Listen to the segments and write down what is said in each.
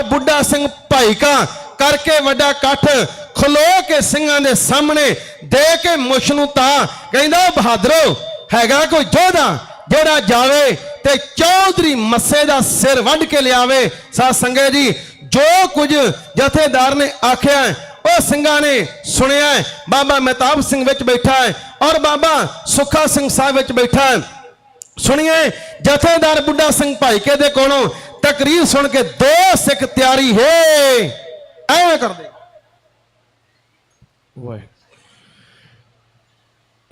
ਸਰਦਾਰ ਬੁੱਢਾ ਸਿੰਘ ਭਾਈਕਾ ਕਰਕੇ ਵੱਡਾ ਇਕੱਠ ਖਲੋ ਕੇ ਸਿੰਘਾਂ ਦੇ ਸਾਹਮਣੇ ਦੇ ਕੇ ਮੁਸ਼ ਨੂੰ ਤਾਂ ਕਹਿੰਦਾ ਬਹਾਦਰੋ, ਹੈਗਾ ਕੋਈ ਜੋਧਾ ਜਿਹੜਾ ਜਾਵੇ ਤੇ ਚੌਧਰੀ ਮੱਸੇ ਦਾ ਸਿਰ ਵੱਢ ਕੇ ਲਿਆਵੇ? ਸਾ ਸੰਗੇ ਜੀ, ਜੋ ਕੁਝ ਜਥੇਦਾਰ ਨੇ ਆਖਿਆ ਉਹ ਸਿੰਘਾਂ ਨੇ ਸੁਣਿਆ ਬਾਬਾ ਮਹਿਤਾਬ ਸਿੰਘ ਵਿੱਚ ਬੈਠਾ ਹੈ ਔਰ ਬਾਬਾ ਸੁਖਾ ਸਿੰਘ ਸਾਹਿਬ ਵਿੱਚ ਬੈਠਾ ਹੈ। ਸੁਣੀਏ, ਜਥੇਦਾਰ ਬੁੱਢਾ ਸਿੰਘ ਭਾਈਕੇ ਦੇ ਕੋਲੋਂ ਤਕਰੀਰ ਸੁਣ ਕੇ ਦੋ ਸਿੱਖ ਤਿਆਰੀ ਹੈ! ਐਵੇਂ ਕਰਦੇ। ਵਾਹਿਗੁਰੂ।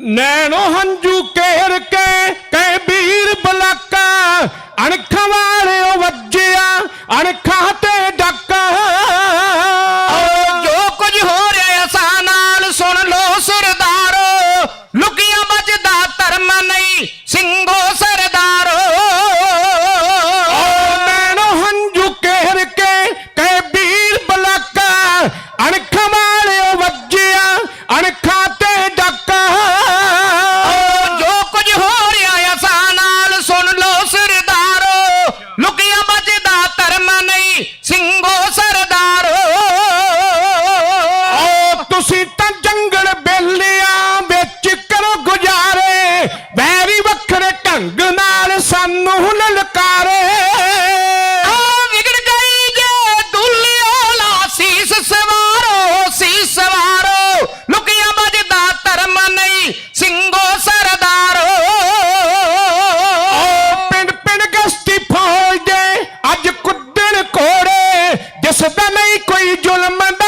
ਨੈਣੋ ਹੰਝੂ yo la manda